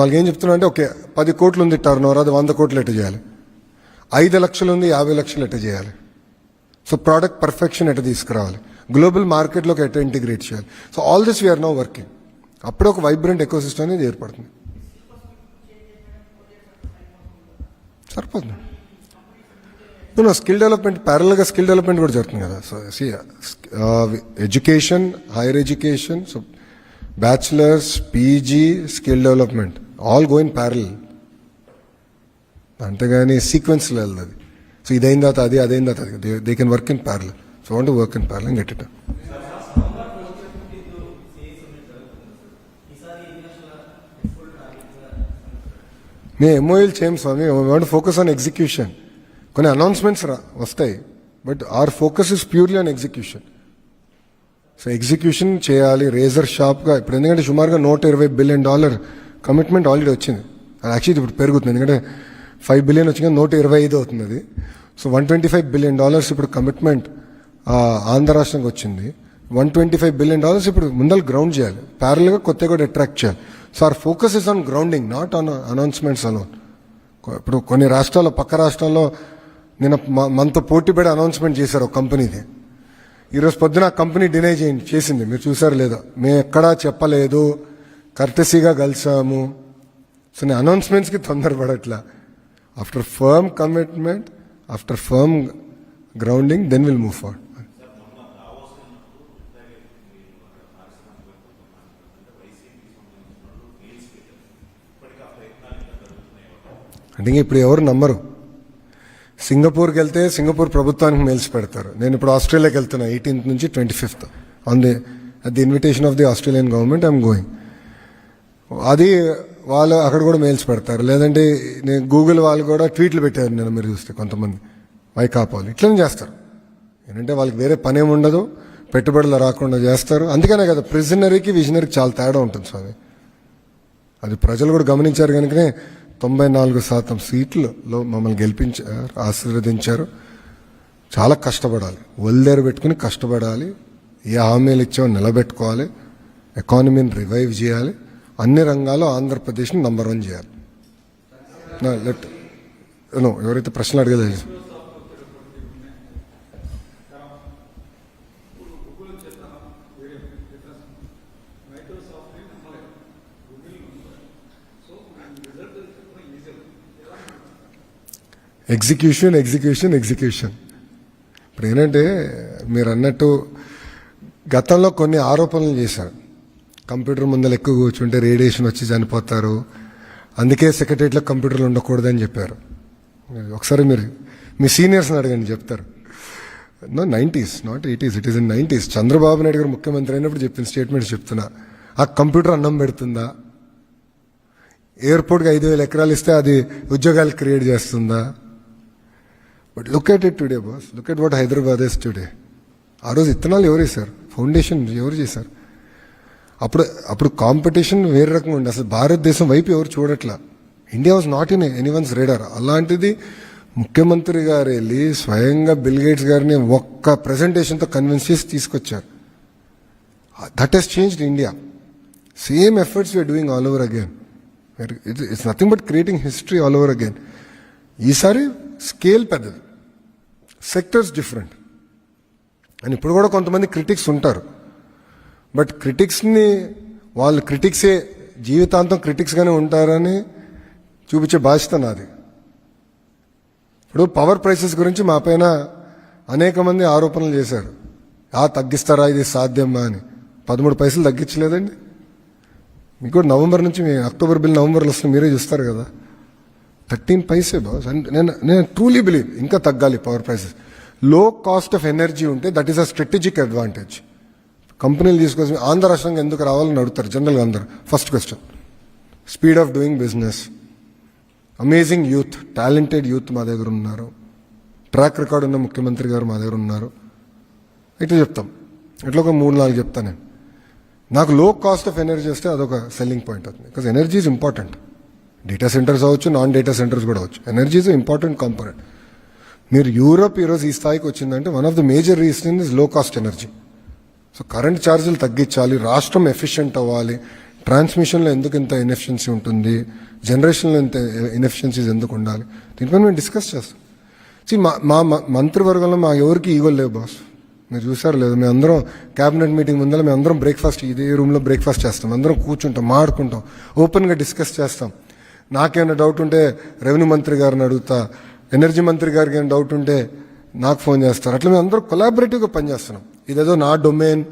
వాళ్ళకి ఏం చెప్తున్నా అంటే ఓకే పది కోట్లు ఉంది టర్న్ ఓవర్ అది వంద కోట్లు ఎట్ట చేయాలి. ఐదు లక్షలు ఉంది యాభై లక్షలు ఎట్ట చేయాలి. సో ప్రోడక్ట్ పర్ఫెక్షన్ ఎట్ట తీసుకురావాలి. గ్లోబల్ మార్కెట్లోకి ఎట్ట ఇంటిగ్రేట్ చేయాలి. So all this we're now working అప్పుడే ఒక వైబ్రెంట్ ఎకో సిస్టమ్ అనేది ఏర్పడుతుంది. సరిపోతుంది. నువ్వు స్కిల్ డెవలప్మెంట్ ప్యారల్గా స్కిల్ డెవలప్మెంట్ కూడా జరుగుతుంది కదా. So see education higher education so bachelors PG skill development all going parallel అంతేగాని సీక్వెన్స్లో వెళ్ళదు సో ఇదైన తర్వాత అది అదైన తర్వాత అది. They can work in parallel so want work in parallel get it మేము ఎంఓఎల్ చేయం Swami. Want focus on execution కొన్ని అనౌన్స్మెంట్స్ రా వస్తాయి. But our focus is purely on execution so execution చేయాలి. రేజర్ షార్ప్గా ఇప్పుడు ఎందుకంటే సుమారుగా నూట ఇరవై బిలియన్ డాలర్ కమిట్మెంట్ ఆల్రెడీ వచ్చింది. అది యాక్చువల్లీ ఇప్పుడు పెరుగుతుంది. ఎందుకంటే ఫైవ్ బిలియన్ వచ్చింది నూట ఇరవై ఐదు అవుతుంది అది. So one twenty five billion dollars ఇప్పుడు కమిట్మెంట్ ఆంధ్ర రాష్ట్రానికి వచ్చింది. One twenty five billion dollars ఇప్పుడు ముందర గ్రౌండ్ చేయాలి. ప్యారల్గా కొత్తగా కూడా అట్రాక్ట్ చేయాలి. So our focus is on grounding not on announcements alone ఇప్పుడు కొన్ని రాష్ట్రాల్లో పక్క రాష్ట్రాల్లో నేను మ- మనతో పోటీ పడి అనౌన్స్మెంట్ చేశారు ఒక కంపెనీది ఈరోజు పొద్దున కంపెనీ డినై చేయండి. చేసింది. మీరు చూసారు లేదా. మేము ఎక్కడా చెప్పలేదు. కర్టసీగా కలిసాము. సో నేను అనౌన్స్మెంట్స్కి తొందరపడట్లా. After firm commitment after firm grounding then will move forward అంటే ఇప్పుడు ఎవరు నమ్మరు. సింగపూర్కి వెళ్తే సింగపూర్ ప్రభుత్వానికి మెయిల్స్ పెడతారు. నేను ఇప్పుడు ఆస్ట్రేలియాకి వెళ్తున్నా ఎయిటీన్త్ నుంచి twenty fifth on the at the invitation of the Australian government I'm going అది వాళ్ళు అక్కడ కూడా మెయిల్స్ పెడతారు. లేదంటే నేను గూగుల్ వాళ్ళు కూడా ట్వీట్లు పెట్టారు నేను మీరు చూస్తే కొంతమంది. వైకాపాలు ఇట్లనే చేస్తారు. ఏంటంటే వాళ్ళకి వేరే పని ఉండదు పెట్టుబడులు రాకుండా చేస్తారు. అందుకనే కదా ప్రిజనరీకి విజనరీకి చాలా తేడా ఉంటుంది స్వామి. అది ప్రజలు కూడా గమనించారు కనుకనే తొంభై నాలుగు శాతం సీట్లలో మమ్మల్ని గెలిపించారు ఆశీర్వదించారు. చాలా కష్టపడాలి. ఒళ్ళేరు పెట్టుకుని కష్టపడాలి. ఏ హామీలు ఇచ్చామో నిలబెట్టుకోవాలి. ఎకానమీని రివైవ్ చేయాలి. అన్ని రంగాల్లో ఆంధ్రప్రదేశ్ని నంబర్ వన్ చేయాలి. లెట్ ఎవరైతే ప్రశ్నలు అడగలేదు ఎగ్జిక్యూషన్ ఎగ్జిక్యూషన్ ఎగ్జిక్యూషన్. ఇప్పుడు ఏంటంటే మీరు అన్నట్టు గతంలో కొన్ని ఆరోపణలు చేశారు. కంప్యూటర్ ముందర ఎక్కువ కూర్చుంటే రేడియేషన్ వచ్చి చనిపోతారు. అందుకే సెక్రటరీలో కంప్యూటర్లు ఉండకూడదని చెప్పారు. ఒకసారి మీరు మీ సీనియర్స్ని అడగండి చెప్తారు. No nineties not eighties it is in nineties. Chandrababu Naidu garu ముఖ్యమంత్రి అయినప్పుడు చెప్పిన స్టేట్మెంట్స్ చెప్తున్నా. ఆ కంప్యూటర్ అన్నం పెడుతుందా? ఎయిర్పోర్ట్కి ఐదు వేల ఎకరాలు ఇస్తే అది ఉద్యోగాలు క్రియేట్ చేస్తుందా? But look at it today boss look at what Hyderabad is today ఆ రోజు ఇత్తనాలు ఎవరు వేశారు ఫౌండేషన్ ఎవరు చేశారు? అప్పుడు అప్పుడు కాంపిటీషన్ వేరే రకంగా ఉండే. అసలు భారతదేశం వైపు ఎవరు చూడట్లా? India was not in anyone's radar అలాంటిది ముఖ్యమంత్రి గారు వెళ్ళి స్వయంగా బిల్ గేట్స్ గారిని ఒక్క ప్రజెంటేషన్తో కన్విన్స్ చేసి తీసుకొచ్చారు. That he's changed India same efforts we're doing all over again it's nothing but creating history all over again ఈసారి స్కేల్ పెద్దది. Sectors different. అని ఇప్పుడు కూడా కొంతమంది క్రిటిక్స్ ఉంటారు. బట్ క్రిటిక్స్ని వాళ్ళు క్రిటిక్సే జీవితాంతం క్రిటిక్స్గానే ఉంటారని చూపించే బాధ్యత నాది. ఇప్పుడు పవర్ ప్రైసెస్ గురించి మా పైన అనేక మంది ఆరోపణలు చేశారు. ఆ తగ్గిస్తారా? ఇది సాధ్యమా? అని. పదమూడు పైసలు తగ్గించలేదండి. మీకు కూడా నవంబర్ నుంచి మీ అక్టోబర్ బిల్ నవంబర్లో వస్తుంది మీరే చూస్తారు కదా. Thirteen paise boss. అండ్ నేను నేను ట్రూలీ బిలీవ్ ఇంకా తగ్గాలి పవర్ ప్రైసెస్లో కాస్ట్ ఆఫ్ ఎనర్జీ ఉంటే that is a strategic advantage కంపెనీలు తీసుకొచ్చి ఆంధ్ర రాష్ట్రంగా ఎందుకు రావాలని అడుగుతారు జనరల్గా అందరు. First question speed of doing business amazing youth talented youth మా దగ్గర ఉన్నారు. ట్రాక్ రికార్డ్ ఉన్న ముఖ్యమంత్రి గారు మా దగ్గర ఉన్నారు. ఇట్లా చెప్తాం. ఇట్లా ఒక మూడు నాలుగు చెప్తాను నేను. నాకు లో కాస్ట్ ఆఫ్ ఎనర్జీ వస్తే అదొక సెల్లింగ్ పాయింట్ అవుతుంది. Because energy is important data centres అవ్వచ్చు నాన్ డేటా సెంటర్స్ కూడా అవ్వచ్చు. ఎనర్జీ ఇస్ ఇంపార్టెంట్ కాంపోనెంట్ మీరు యూరోప్ ఈరోజు ఈ స్థాయికి వచ్చిందంటే one of the major reason is low cost energy so current ఛార్జీలు తగ్గించాలి రాష్ట్రం ఎఫిషియెంట్ అవ్వాలి ట్రాన్స్మిషన్లో ఎందుకు ఇంత ఇన్ఎఫిషియన్సీ ఉంటుంది జనరేషన్లో ఇంత ఇన్ఎఫిషియన్సీస్ ఎందుకు ఉండాలి దీనిపైన మేము డిస్కస్ చేస్తాం. సి మా మా మా- మంత్రివర్గంలో మా ఎవరికి ఈగో లేవు బాస్ మీరు చూసారు లేదు మేము అందరం క్యాబినెట్ మీటింగ్ ముందర మేము అందరం బ్రేక్ఫాస్ట్ ఇదే రూమ్లో బ్రేక్ఫాస్ట్ చేస్తాం. అందరం కూర్చుంటాం మాడుకుంటాం ఓపెన్గా డిస్కస్ చేస్తాం. నాకేమైనా డౌట్ ఉంటే రెవెన్యూ మంత్రి గారిని అడుగుతా ఎనర్జీ మంత్రి గారికి ఏమైనా డౌట్ ఉంటే నాకు ఫోన్ చేస్తారు. అట్లా మేము అందరం కొలాబరేటివ్గా పనిచేస్తున్నాం. ఇదేదో నా డొమైన్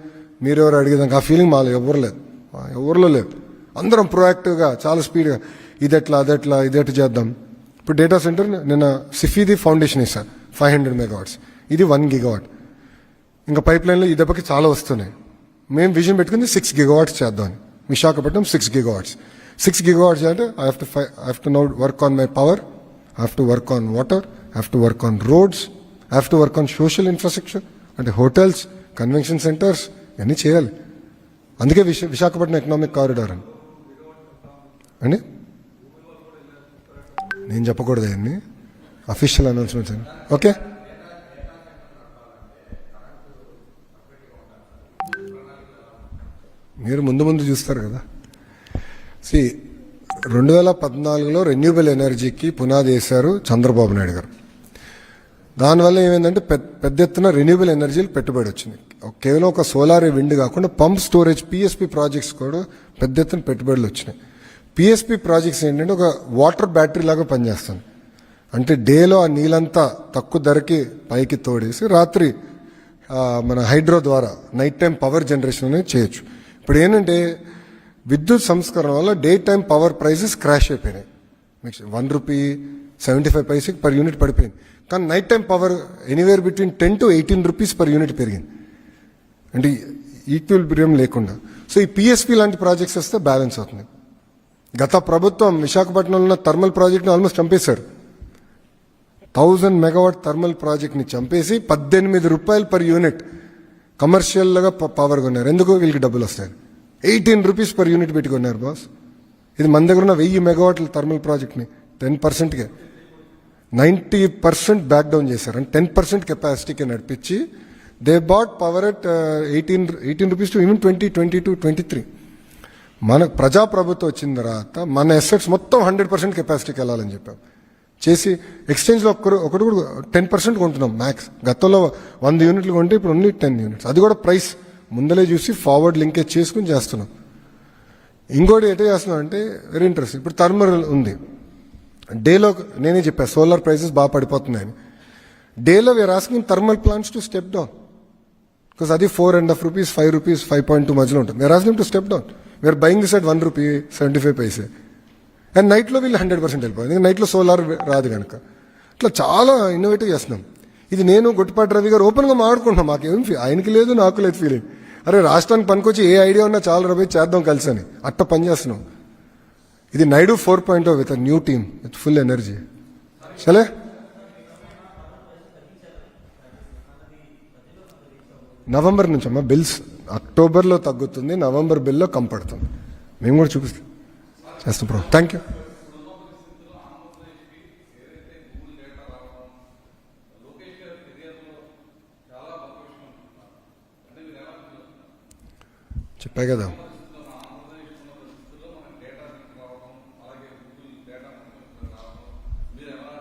మీరెవరు అడిగేదానికి ఆ ఫీలింగ్ మాలో ఎవరు లేదు. ఎవరిలో లేదు అందరం ప్రొయాక్టివ్గా చాలా స్పీడ్గా ఇదెట్లా అదెట్లా ఇదెట్లా చేద్దాం. ఇప్పుడు డేటా సెంటర్ నిన్న సిఫీది ఫౌండేషన్ ఇస్తాను ఫైవ్ హండ్రెడ్ మెగావాట్స్ ఇది వన్ గిగావాట్ ఇంకా పైప్ లైన్లో ఈ దెబ్బకి చాలా వస్తున్నాయి. మేము విజన్ పెట్టుకుంది సిక్స్ గిగావాట్స్ చేద్దామని Visakhapatnam six gigawatts six gigawatts అంటే I have to phi I have to now work on my power I have to work on water I have to work on roads I have to work on social infrastructure అంటే hotels convention centres ఇవన్నీ చేయాలి అందుకే విశ Visakhapatnam economic corridor అని అండి నేను చెప్పకూడదు అన్ని official announcements అండి ఓకే మీరు ముందు ముందు చూస్తారు కదా సి రెండు వేల పద్నాలుగులో రెన్యూబుల్ ఎనర్జీకి పునాది వేశారు చంద్రబాబు నాయుడు గారు. దానివల్ల ఏమైందంటే పెద్ద పెద్ద ఎత్తున రెన్యూబుల్ ఎనర్జీలు పెట్టుబడి వచ్చింది. కేవలం ఒక సోలార్ విండ్ కాకుండా పంప్ స్టోరేజ్ పిఎస్పి ప్రాజెక్ట్స్ కూడా పెద్ద ఎత్తున పెట్టుబడులు వచ్చినాయి. పిఎస్పి ప్రాజెక్ట్స్ ఏంటంటే ఒక వాటర్ బ్యాటరీ లాగా పనిచేస్తుంది. అంటే డేలో ఆ నీళ్ళంతా తక్కువ ధరకి పైకి తోడేసి రాత్రి మన హైడ్రో ద్వారా నైట్ టైం పవర్ జనరేషన్ అనేది చేయొచ్చు. ఇప్పుడు ఏంటంటే విద్యుత్ సంస్కరణ వల్ల day time power prices crash అయిపోయినాయి. Mix one rupee seventy five పైసకి per unit పడిపోయింది. కానీ night time power anywhere between ten to eighteen rupees per unit పెరిగింది. అంటే ఈక్వల్ బిరియం లేకుండా. సో ఈ పిఎస్పి లాంటి ప్రాజెక్ట్స్ వస్తే బ్యాలెన్స్ అవుతుంది. గత ప్రభుత్వం విశాఖపట్నంలో ఉన్న థర్మల్ ప్రాజెక్ట్ని ఆల్మోస్ట్ చంపేశారు. థౌజండ్ మెగావాట్ థర్మల్ ప్రాజెక్ట్ని చంపేసి పద్దెనిమిది రూపాయలు పర్ యూనిట్ కమర్షియల్గా పవర్ కొన్నారు. ఎందుకు వీళ్ళకి డబ్బులు వస్తాయి ఎయిటీన్ రూపీస్ పర్ యూనిట్ పెట్టుకున్నారు బాస్ ఇది మన దగ్గర ఉన్న వెయ్యి మెగావాట్ల థర్మల్ ప్రాజెక్ట్ని టెన్ పర్సెంట్కే నైంటీ పర్సెంట్ బ్యాక్ డౌన్ చేశారు. అంటే టెన్ పర్సెంట్ కెపాసిటీకి నడిపించి they bought power at eighteen eighteen rupees to even twenty twenty two twenty three మన ప్రజాప్రభుత్వం వచ్చిన తర్వాత మన ఎసెట్స్ మొత్తం హండ్రెడ్ పర్సెంట్ కెపాసిటీకి వెళ్ళాలని చెప్పాం. చేసి ఎక్స్చేంజ్లో ఒక్కరు ఒకటి కూడా టెన్ పర్సెంట్ కొంటున్నాం మ్యాక్స్ గతంలో వంద యూనిట్లు కొంటే ఇప్పుడు ఓన్లీ టెన్ యూనిట్స్ అది కూడా ప్రైస్ ముందలే చూసి ఫార్వర్డ్ లింకేజ్ చేసుకుని చేస్తున్నాం. ఇంకోటి ఎట్లా చేస్తున్నాం అంటే వెరీ ఇంట్రెస్ట్ ఇప్పుడు థర్మల్ ఉంది. డేలో నేనే చెప్పాను సోలార్ ప్రైసెస్ బాగా పడిపోతున్నాయని. డేలో we're asking thermal plants to step down because అది four and half rupees five rupees five point two మధ్యలో ఉంటుంది. We're asking to step down we're buying this at one rupee seventy five paise and నైట్లో వీళ్ళు hundred percent వెళ్ళిపోయింది నైట్లో solar రాదు కనుక. ఇట్లా చాలా ఇన్నోవేటివ్ చేస్తున్నాం. ఇది నేను గొట్టిపాటి రవి గారు ఓపెన్గా మాట్లాడుకుంటున్నాం. మాకేం ఆయనకి లేదు నాకు లేదు ఫీలింగ్ అరే రాష్ట్రానికి పనికొచ్చి ఏ ఐడియా ఉన్నా చాలా రవి చేద్దాం కలిసి అని అట్ట పనిచేస్తున్నాం ఇది Naidu four point with new team. With full energy సరే నవంబర్ నుంచి అమ్మా బిల్స్ అక్టోబర్లో తగ్గుతుంది నవంబర్ బిల్లో కంపడుతుంది. మేము కూడా చూపిస్తాం. చేస్తాం బ్రో. థ్యాంక్ యూ చెప్పా కదా